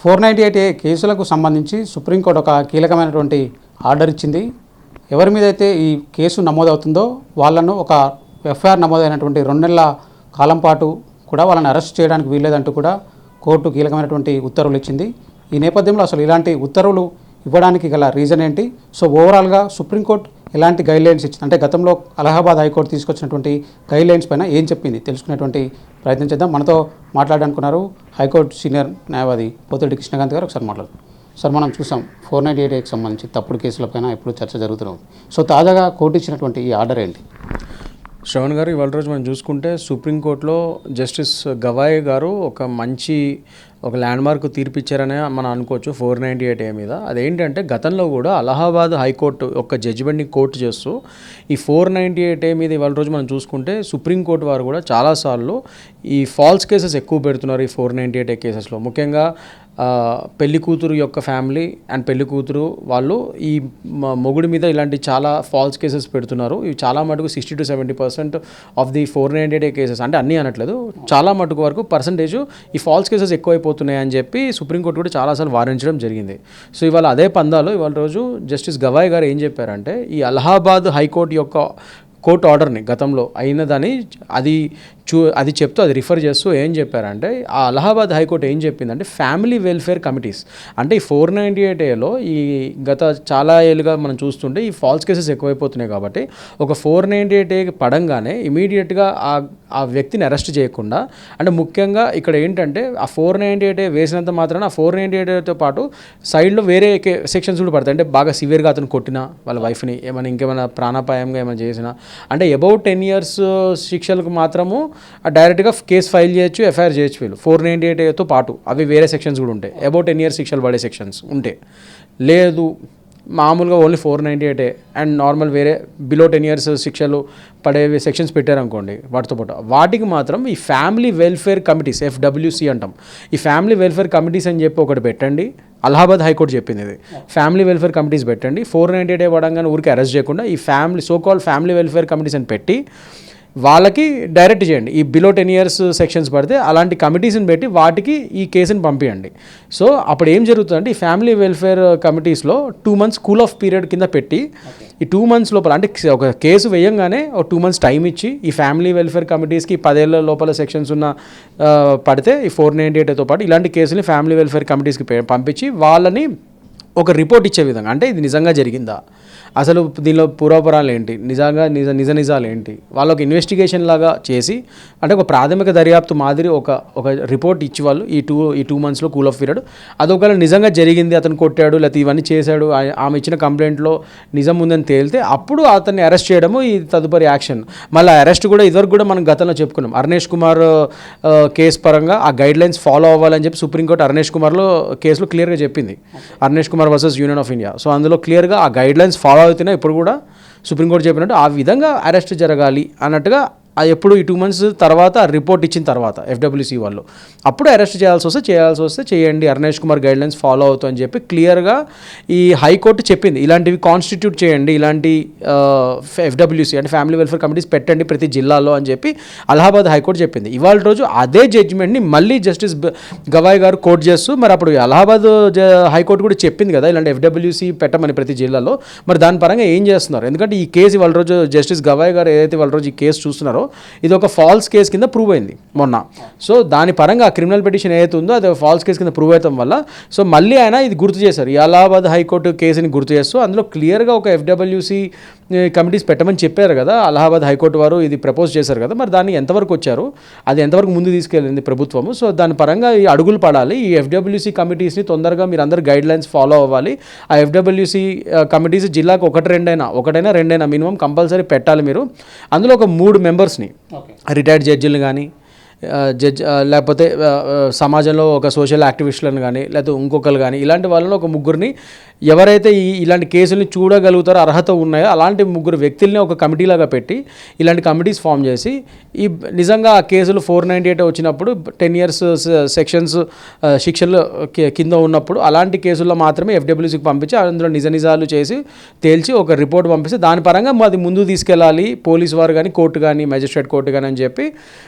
Four ninety eight ఏ కేసులకు సంబంధించి supreme court ఒక కీలకమైనటువంటి ఆర్డర్ ఇచ్చింది. ఎవరి మీద అయితే ఈ కేసు నమోదవుతుందో వాళ్ళను ఒక ఎఫ్ఐఆర్ నమోదైనటువంటి రెండు నెలల కాలం పాటు కూడా వాళ్ళని అరెస్ట్ చేయడానికి వీల్లేదంటూ కూడా కోర్టు కీలకమైనటువంటి ఉత్తర్వులు ఇచ్చింది. ఈ నేపథ్యంలో అసలు ఇలాంటి ఉత్తర్వులు ఇవ్వడానికి గల రీజన్ ఏంటి? సో ఓవరాల్గా సుప్రీంకోర్టు ఎలాంటి గైడ్లైన్స్ ఇచ్చింది అంటే గతంలో అలహాబాద్ హైకోర్టు తీసుకొచ్చినటువంటి గైడ్లైన్స్ పైన ఏం చెప్పింది తెలుసుకునేటువంటి ప్రయత్నం చేద్దాం. మనతో మాట్లాడాలనుకున్నారు హైకోర్టు సీనియర్ న్యాయవాది పోతిరెడ్డి కృష్ణకాంత్ గారు. ఒకసారి మాట్లాడు సార్ మనం చూసాం ఫోర్ నైంటీ ఎయిట్కి సంబంధించి తప్పుడు కేసులపైన ఎప్పుడు చర్చ జరుగుతున్నాం సో తాజాగా కోర్టు ఇచ్చినటువంటి ఈ ఆర్డర్ ఏంటి? శ్రవణ్ గారు ఇవాళ రోజు మనం చూసుకుంటే సుప్రీంకోర్టులో జస్టిస్ గవాయ్ గారు ఒక మంచి ఒక ల్యాండ్ మార్క్ తీర్పిచ్చారనే మనం అనుకోవచ్చు ఫోర్ నైంటీ ఎయిట్ ఏ మీద. అదేంటంటే గతంలో కూడా అలహాబాద్ హైకోర్టు యొక్క జడ్జిమెంట్ని కోర్టు చేస్తూ ఈ ఫోర్ నైంటీ ఎయిట్ ఏ మీద ఇవాళ రోజు మనం చూసుకుంటే సుప్రీంకోర్టు వారు కూడా చాలాసార్లు ఈ ఫాల్స్ కేసెస్ ఎక్కువ పెడుతున్నారు ఈ ఫోర్ నైంటీ ఎయిట్ ఏ కేసెస్లో ముఖ్యంగా పెళ్ళి కూతురు యొక్క ఫ్యామిలీ అండ్ పెళ్ళి కూతురు వాళ్ళు ఈ మొగుడి మీద ఇలాంటి చాలా ఫాల్స్ కేసెస్ పెడుతున్నారు. ఇవి చాలా మటుకు sixty to seventy percent of the four ninety A cases అంటే అన్నీ అనట్లేదు. చాలా మటుకు వరకు పర్సంటేజ్ ఈ ఫాల్స్ కేసెస్ ఎక్కువైపోతున్నాయి. అని చెప్పి సుప్రీంకోర్టు కూడా చాలాసార్లు వారించడం జరిగింది. సో ఇవాళ అదే పందాలు ఇవాళ రోజు జస్టిస్ గవాయ్ గారు ఏం చెప్పారంటే ఈ అలహాబాద్ హైకోర్టు యొక్క కోర్టు ఆర్డర్ని గతంలో అయినదని అది చూ అది చెప్తూ అది రిఫర్ చేస్తూ ఏం చెప్పారంటే ఆ అలహాబాద్ హైకోర్టు ఏం చెప్పిందంటే ఫ్యామిలీ వెల్ఫేర్ కమిటీస్. అంటే ఈ ఫోర్ నైంటీ ఎయిట్ ఏలో ఈ గత చాలా ఏళ్ళుగా మనం చూస్తుంటే ఈ ఫాల్స్ కేసెస్ ఎక్కువైపోతున్నాయి కాబట్టి ఒక ఫోర్ నైంటీ ఎయిట్ ఏ పడంగానే ఇమీడియట్గా ఆ ఆ వ్యక్తిని అరెస్ట్ చేయకుండా అంటే ముఖ్యంగా ఇక్కడ ఏంటంటే ఆ ఫోర్ నైంటీ ఎయిట్ వేసినంత మాత్రాన ఆ ఫోర్ నైంటీ ఎయిట్తో పాటు సైడ్లో వేరే సెక్షన్స్ కూడా పడతాయి. అంటే బాగా సివియర్గా అతను కొట్టినా వాళ్ళ వైఫ్ని ఏమైనా ఇంకేమైనా ప్రాణాపాయంగా ఏమైనా చేసినా అంటే అబౌవ్ టెన్ ఇయర్స్ uh, శిక్షలకు మాత్రము డైరెక్ట్గా కేసు ఫైల్ చేయొచ్చు ఎఫ్ఐఆర్ చేయొచ్చు వీళ్ళు. ఫోర్ నైంటీ ఎయిట్తో పాటు అవి వేరే సెక్షన్స్ కూడా ఉంటాయి. అబౌవ్ టెన్ ఇయర్స్ శిక్షలు పడే సెక్షన్స్ ఉంటాయి లేదు మామూలుగా only four ninety eight A and normal వేరే బిలో టెన్ ఇయర్స్ శిక్షలు పడే సెక్షన్స్ పెట్టారనుకోండి వాటితో పాటు. వాటికి మాత్రం ఈ ఫ్యామిలీ వెల్ఫేర్ కమిటీస్ ఎఫ్డబ్ల్యూసి అంటాం. ఈ ఫ్యామిలీ వెల్ఫేర్ కమిటీస్ అని చెప్పి ఒకటి పెట్టండి. అలహాబాద్ హైకోర్టు చెప్పింది ఇది. ఫ్యామిలీ వెల్ఫేర్ కమిటీస్ పెట్టండి. ఫోర్ నైంటీ డే పడంగానే ఊరికి అరెస్ట్ చేయకుండా ఈ family so call family welfare committees అని పెట్టి వాళ్ళకి డైరెక్ట్ చేయండి. ఈ బిలో టెన్ ఇయర్స్ సెక్షన్స్ పడితే అలాంటి కమిటీస్ని పెట్టి వాటికి ఈ కేసుని పంపించండి సో అప్పుడు ఏం జరుగుతుందంటే ఈ family welfare కమిటీస్లో two months cool off period కింద పెట్టి ఈ టూ మంత్స్ లోపల అంటే ఒక కేసు వేయంగానే ఒక టూ మంత్స్ టైం ఇచ్చి ఈ ఫ్యామిలీ వెల్ఫేర్ కమిటీస్కి పదేళ్ళ లోపల సెక్షన్స్ ఉన్న పడితే ఈ ఫోర్ నైంటీ ఎయిట్తో పాటు ఇలాంటి కేసుని ఫ్యామిలీ వెల్ఫేర్ కమిటీస్కి పంపించి వాళ్ళని ఒక రిపోర్ట్ ఇచ్చే విధంగా అంటే ఇది నిజంగా జరిగిందా? అసలు దీనిలో పూర్వపురాలు ఏంటి? నిజంగా నిజ నిజ నిజాలు ఏంటి? వాళ్ళు ఒక ఇన్వెస్టిగేషన్ లాగా చేసి అంటే ఒక ప్రాథమిక దర్యాప్తు మాదిరి ఒక ఒక రిపోర్ట్ ఇచ్చి వాళ్ళు ఈ టూ ఈ టూ మంత్స్లో కూల్ ఆఫ్ పీరియడ్. అది ఒకవేళ నిజంగా జరిగింది అతను కొట్టాడు లేకపోతే ఇవన్నీ చేశాడు ఆమె ఇచ్చిన కంప్లైంట్లో నిజం ఉందని తేలితే అప్పుడు అతన్ని అరెస్ట్ చేయడము ఈ తదుపరి యాక్షన్. మళ్ళీ అరెస్ట్ కూడా ఇదివరకు కూడా మనం గతంలో చెప్పుకున్నాం. అర్నేష్ కుమార్ కేసు పరంగా ఆ గైడ్ లైన్స్ ఫాలో అవ్వాలని చెప్పి సుప్రీంకోర్టు అర్నేష్ కుమార్లో కేసులో క్లియర్గా చెప్పింది. Arnesh Kumar versus union of India so అందులో క్లియర్గా ఆ గైడ్లైన్స్ ఫాలో అవుతున్నాయి. ఇప్పుడు కూడా సుప్రీంకోర్టు చెప్పినట్టు ఆ విధంగా అరెస్ట్ జరగాలి అన్నట్టుగా అది ఎప్పుడు ఈ టూ మంత్స్ తర్వాత రిపోర్ట్ ఇచ్చిన తర్వాత ఎఫ్డబ్ల్యూసీ వాళ్ళు. అప్పుడు అరెస్ట్ చేయాల్సి వస్తే చేయాల్సి వస్తే చేయండి Arnesh Kumar guidelines follow అవుతూ అని చెప్పి క్లియర్గా ఈ హైకోర్టు చెప్పింది. ఇలాంటివి కాన్స్టిట్యూట్ చేయండి ఇలాంటి ఎఫ్డబ్ల్యూసీ అంటే ఫ్యామిలీ వెల్ఫేర్ కమిటీస్ పెట్టండి ప్రతి జిల్లాలో అని చెప్పి అలహాబాద్ హైకోర్టు చెప్పింది. ఇవాళ రోజు అదే జడ్జిమెంట్ని మళ్ళీ జస్టిస్ గవాయ్ గారు కోర్టు చేస్తూ మరి అప్పుడు అలహాబాద్ జ- హైకోర్టు కూడా చెప్పింది కదా ఇలాంటి ఎఫ్డబ్ల్యూసీ పెట్టమని ప్రతి జిల్లాలో. మరి దాని పరంగా ఏం చేస్తున్నారు? ఎందుకంటే ఈ కేసు ఇవాళ రోజు జస్టిస్ గవాయ్ గారు ఏదైతే వాళ్ళ రోజు ఈ కేసు చూస్తున్నారో ఇది ఒక ఫాల్స్ కేసు కింద ప్రూవ్ అయింది మొన్న. సో దాని పరంగా క్రిమినల్ పిటిషన్ ఏదైతే ఉందో అది ఫాల్స్ కేసు కింద ప్రూవ్ అవడం వల్ల సో మళ్ళీ ఆయన ఇది గుర్తు చేశారు. ఈ అలహాబాద్ హైకోర్టు కేసుని గుర్తు చేస్తూ అందులో క్లియర్గా ఒక ఎఫ్డబ్ల్యూసీ కమిటీస్ పెట్టమని చెప్పారు కదా అలహాబాద్ హైకోర్టు వారు ఇది ప్రపోజ్ చేశారు కదా మరి దాన్ని ఎంతవరకు వచ్చారు? అది ఎంతవరకు ముందు తీసుకెళ్ళింది ప్రభుత్వము? సో దాని పరంగా ఈ అడుగులు పడాలి ఈ ఎఫ్డబ్ల్యూసీ కమిటీస్ని తొందరగా మీరు అందరు గైడ్ లైన్స్ ఫాలో అవ్వాలి ఆ ఎఫ్డబ్ల్యూసీ కమిటీస్ జిల్లాకు ఒకటి రెండైనా ఒకటైనా రెండైనా మినిమం కంపల్సరీ పెట్టాలి మీరు. అందులో ఒక మూడు మెంబర్స్ని రిటైర్డ్ జడ్జిలు కానీ జడ్జ్ లేకపోతే సమాజంలో ఒక సోషల్ యాక్టివిస్టులను కానీ లేకపోతే ఇంకొకరు కానీ ఇలాంటి వాళ్ళలో ఒక ముగ్గురిని ఎవరైతే ఈ ఇలాంటి కేసుల్ని చూడగలుగుతారో అర్హత ఉన్నాయో అలాంటి ముగ్గురు వ్యక్తుల్ని ఒక కమిటీలాగా పెట్టి ఇలాంటి కమిటీస్ ఫామ్ చేసి ఈ నిజంగా ఆ కేసులు ఫోర్ నైంటీ ఎయిట్ వచ్చినప్పుడు టెన్ ఇయర్స్ సెక్షన్స్ శిక్షలు కింద ఉన్నప్పుడు అలాంటి కేసుల్లో మాత్రమే ఎఫ్డబ్ల్యూసీకి పంపించి అందులో నిజ నిజాలు చేసి తేల్చి ఒక రిపోర్ట్ పంపిస్తే దాని పరంగా మాది ముందు తీసుకెళ్ళాలి పోలీసు వారు కానీ కోర్టు కానీ మెజిస్ట్రేట్ కోర్టు కానీ అని చెప్పి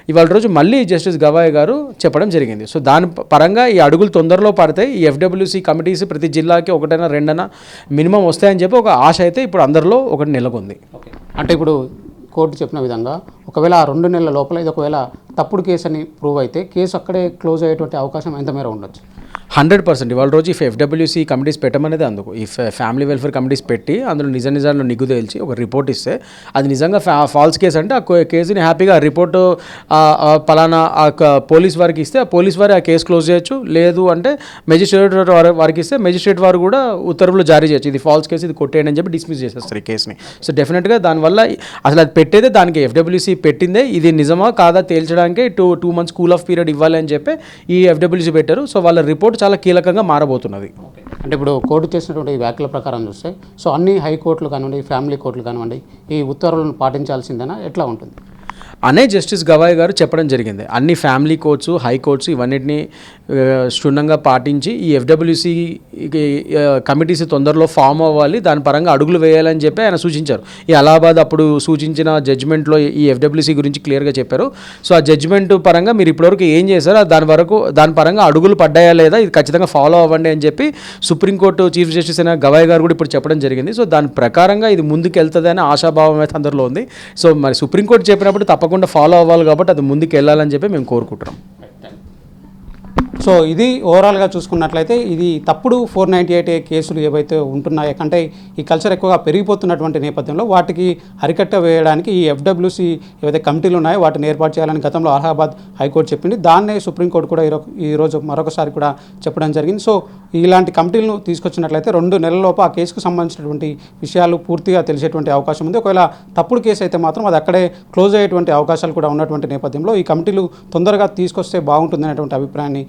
ఇవాళ రోజు మళ్ళీ జస్టిస్ గవాయ్ గారు చెప్పడం జరిగింది. సో దాని పరంగా ఈ అడుగులు తొందరలో పడతాయి. ఈ ఎఫ్డబ్ల్యూసి కమిటీస్ ప్రతి జిల్లాకి ఒకటైనా రెండైనా మినిమం వస్తాయని చెప్పి ఒక ఆశ అయితే ఇప్పుడు అందరిలో ఒకటి నెలకొంది. అంటే ఇప్పుడు కోర్టు చెప్పిన విధంగా ఒకవేళ ఆ రెండు నెలల లోపల ఇది ఒకవేళ తప్పుడు కేసు అని ప్రూవ్ అయితే కేసు అక్కడే క్లోజ్ అయ్యేటువంటి అవకాశం ఎంత మేర ఉండొచ్చు? Hundred percent. ఇవాళ రోజు ఇఫ్ ఎఫ్డబ్ల్యూసీ కమిటీస్ పెట్టమనేది అందుకు. ఈ ఫ్యామిలీ వెల్ఫేర్ కమిటీస్ పెట్టి అందులో నిజ నిజాలను నిగ్గు తేల్చి ఒక రిపోర్ట్ ఇస్తే అది నిజంగా ఫా ఫాల్స్ కేసు అంటే ఆ కేసుని హ్యాపీగా ఆ రిపోర్టు పలానా ఆ పోలీస్ వారికి ఇస్తే ఆ పోలీస్ వారి ఆ కేసు క్లోజ్ చేయొచ్చు. లేదు అంటే మెజిస్ట్రేట్ వారి వారికి ఇస్తే మెజిస్ట్రేట్ వారు కూడా ఉత్తర్వులు జారీ చేయొచ్చు. ఇది ఫాల్స్ కేసు ఇది కొట్టేయండి అని చెప్పి డిస్మిస్ చేసేస్తారు ఈ కేసుని. సో డెఫినెట్గా దానివల్ల అసలు అది పెట్టేదే దానికి ఎఫ్డబ్ల్యూసీ పెట్టిందే. ఇది నిజమా కాదా తేల్చడానికి two two months cool off period ఇవ్వాలి అని చెప్పి ఈ ఎఫ్డబ్ల్యూసీ పెట్టారు. సో వాళ్ళ రిపోర్ట్ చాలా కీలకంగా మారబోతున్నది. అంటే ఇప్పుడు కోర్టు చేసినటువంటి వ్యాఖ్యల ప్రకారం చూస్తే సో అన్ని హైకోర్టులు కానివ్వండి ఫ్యామిలీ కోర్టులు కానివ్వండి ఈ ఉత్తర్వులను పాటించాల్సిందేనా? ఎట్లా ఉంటుంది? అనే జస్టిస్ గవాయ్ గారు చెప్పడం జరిగింది. అన్ని ఫ్యామిలీ కోర్ట్స్ హై కోర్ట్స్ ఇవన్నిటిని క్షుణ్ణంగా పాటించి ఈ ఎఫ్డబ్ల్యూసి కమిటీస్ తొందరలో ఫామ్ అవ్వాలి. దాని పరంగా అడుగులు వేయాలని చెప్పి ఆయన సూచించారు. ఈ అలహాబాద్ అప్పుడు సూచించిన జడ్జ్మెంట్లో ఈ ఎఫ్డబ్ల్యూసి గురించి క్లియర్గా చెప్పారు. సో ఆ జడ్జిమెంట్ పరంగా మీరు ఇప్పటివరకు ఏం చేశారో దాని వరకు దాని పరంగా అడుగులు పడ్డాయా లేదా ఇది ఖచ్చితంగా ఫాలో అవ్వండి అని చెప్పి సుప్రీంకోర్టు చీఫ్ జస్టిస్ అయిన గవాయ్ గారు కూడా ఇప్పుడు చెప్పడం జరిగింది. సో దాని ప్రకారంగా ఇది ముందుకు వెళ్తుంది అని ఆశాభావం అయితే అందరిలో ఉంది. సో మరి సుప్రీంకోర్టు చెప్పినప్పుడు తప్పకుండా ఫాలో అవ్వాలి కాబట్టి అది ముందుకు వెళ్ళాలని చెప్పి మేము కోరుకుంటున్నాం. సో ఇది ఓవరాల్గా చూసుకున్నట్లయితే ఇది తప్పుడు ఫోర్ నైంటీ ఎయిట్ కేసులు ఏవైతే ఉంటున్నాయో అంటే ఈ కల్చర్ ఎక్కువగా పెరిగిపోతున్నటువంటి నేపథ్యంలో వాటికి అరికట్ట వేయడానికి ఈ ఎఫ్డబ్ల్యూసి ఏవైతే కమిటీలు ఉన్నాయో వాటిని ఏర్పాటు చేయాలని గతంలో అలహాబాద్ హైకోర్టు చెప్పింది. దాన్నే సుప్రీంకోర్టు కూడా ఈరో ఈరోజు మరొకసారి కూడా చెప్పడం జరిగింది. సో ఇలాంటి కమిటీలను తీసుకొచ్చినట్లయితే రెండు నెలలలోపు ఆ కేసుకు సంబంధించినటువంటి విషయాలు పూర్తిగా తెలిసేటువంటి అవకాశం ఉంది. ఒకవేళ తప్పుడు కేసు అయితే మాత్రం అది అక్కడే క్లోజ్ అయ్యేటువంటి అవకాశాలు కూడా ఉన్నటువంటి నేపథ్యంలో ఈ కమిటీలు తొందరగా తీసుకొస్తే బాగుంటుందనేటువంటి అభిప్రాయాన్ని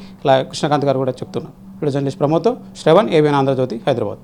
కృష్ణకాంత్ గారు కూడా చెప్తున్నారు. Video journalist Pramod Shravan ABN Andhra Jyothy Hyderabad.